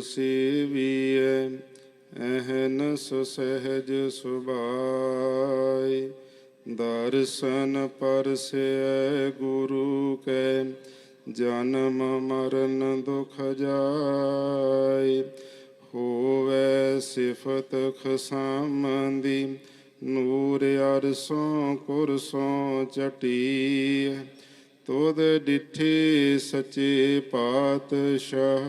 ਸੇਵੀਐ ਅਹਨਸ ਸਹਿਜ ਸੁਭਾਈ ਦਰਸ਼ਨ ਪਰਸੈ ਗੁਰੂ ਕੈ, ਜਨਮ ਮਰਨ ਦੁਖ ਜਾਈ ਹੋਵੇ ਸਿਫਤ ਖਸਾਮੰਦੀ, ਨੂਰ ਅਰਸੋਂ ਕੁਰਸੋਂ ਚਟੀ ਤੋਦ ਡਿਠੇ ਸੱਚੇ ਪਾਤਸ਼ਾਹ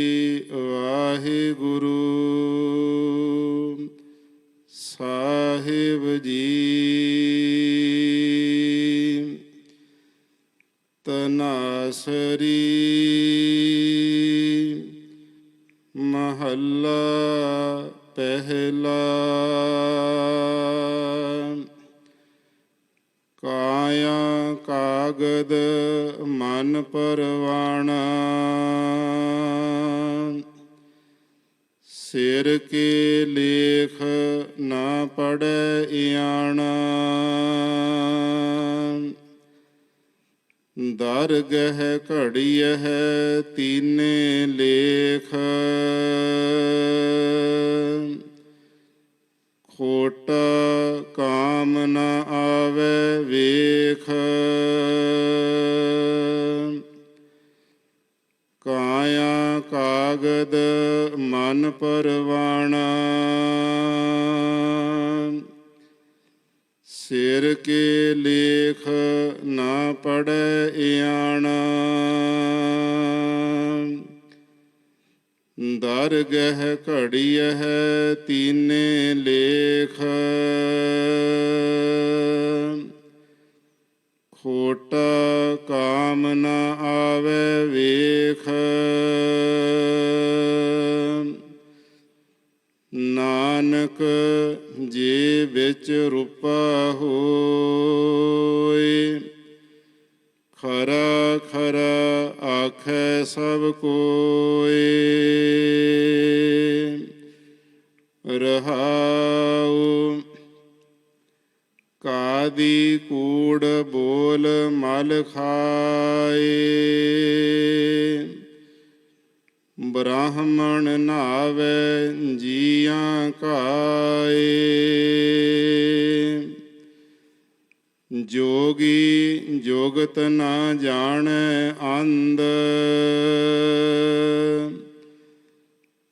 ਸਾਹਿਬ ਜੀ। ਤਨਾਸਰੀ ਮਹੱਲਾ ਪਹਿਲਾ। ਕਾਇਆ ਕਾਗਦ ਮਨ ਪਰਵਾਣਾ। ਸਿਰ ਕੇ ਲੇਖ ਨਾ ਪੜੈ ਇਆਣਾ। ਦਰਗਹ ਘੜੀਐ ਤੀਨੇ ਲੇਖ। ਖੋਟ ਕਾਮ ਸਿਰ ਕੇ ਲੇਖ ਨਾ ਪੜੈ ਇਆਣਾ। ਘੜੀ ਹੈ ਤੀਨੇ ਲੇਖ। ਖੋਟਾ ਕਾਮ ਖਰਾ ਖਰਾ ਆਖੈ ਸਭ ਕੋਏ ਰਹਾਉ ਕਾਦੀ ਕੂੜ ਬੋਲ ਮਲ ਖਾਏ ਬ੍ਰਾਹਮਣ ਨਾਵੇ ਜੀਆਂ ਕਾ ਜੋਗੀ ਜੋਗਤ ਨਾ ਜਾਣੈ ਅੰਧ।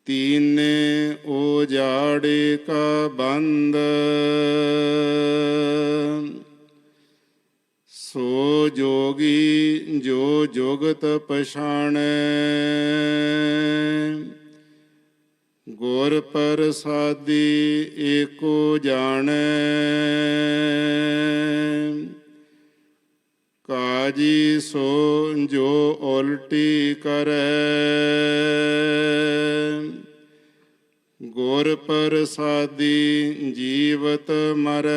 ਤੀਨੇ ਉਜਾੜੇ ਕਾ ਬੰਦ। ਸੋ ਜੋਗੀ ਜੋ ਜੋਗਤ ਪਛਾਣੈ। ਗੁਰ ਪ੍ਰਸਾਦੀ ਏਕੋ ਜਾਣੈ। ਕਾਜੀ ਸੋ ਜੋ ਉਲਟੀ ਕਰੈ। ਗੁਰ ਪ੍ਰਸਾਦੀ ਜੀਵਤ ਮਰੈ।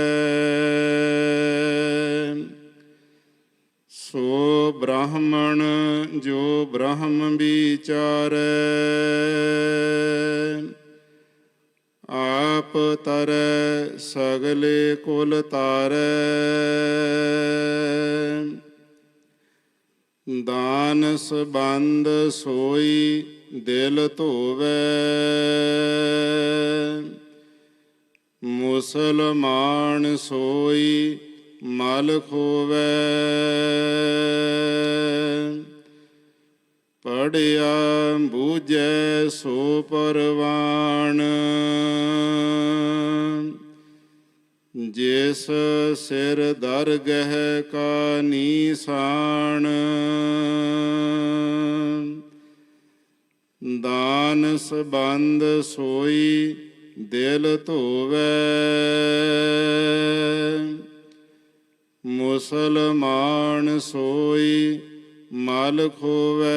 ਸੋ ਬ੍ਰਾਹਮਣ ਜੋ ਬ੍ਰਹਮ ਵਿਚਾਰੈ। ਤਰੈ ਸਗਲੇ ਕੁਲ ਤਾਰ ਦਾਨ ਸਬੰਧ ਸੋਈ ਦਿਲ ਧੋਵੈ। ਮੁਸਲਮਾਨ ਸੋਈ ਮਲ ਖੋਵੈ। ਪੜਿਆ ਬੂਝੈ ਸੋ ਪਰਵਾਣ। ਜਿਸ ਸਿਰ ਦਰਗਹਿ ਕਾ ਨੀਸਾਨ ਦਾਨ ਸਬੰਧ ਸੋਈ ਦਿਲ ਧੋਵੈ। ਮੁਸਲਮਾਨ ਸੋਈ ਮਲ ਖੋਵੈ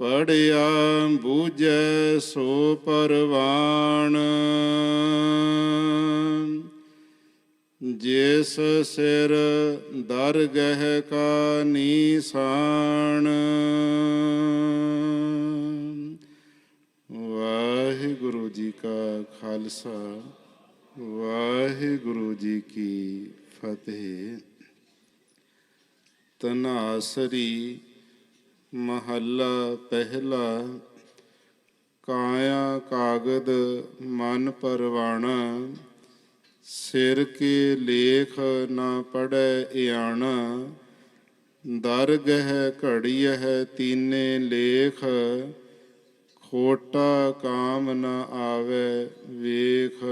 ਪੜਿਆ ਬੂਝੈ ਸੋ ਪਰਵਾਣ। ਜਿਸ ਸਿਰ ਦਰਗਹਿ ਕਾ ਨੀਸਾਨ ਵਾਹਿਗੁਰੂ ਜੀ ਕਾ ਖਾਲਸਾ, ਵਾਹਿਗੁਰੂ ਜੀ ਕੀ ਫਤਿਹ। ਤਨਾਸਰੀ ਮਹੱਲਾ ਪਹਿਲਾ, ਕਾਇਆ ਕਾਗਦ ਮਨ ਪਰਵਾਣਾ, ਸਿਰ ਕੇ ਲੇਖ ਨਾ ਪੜੈ ਇਆਣਾ ਦਰਗਹਿ ਘੜੀਐ ਤੀਨੇ ਲੇਖ, ਖੋਟਾ ਕਾਮ ਨ ਆਵੇ ਵੇਖ।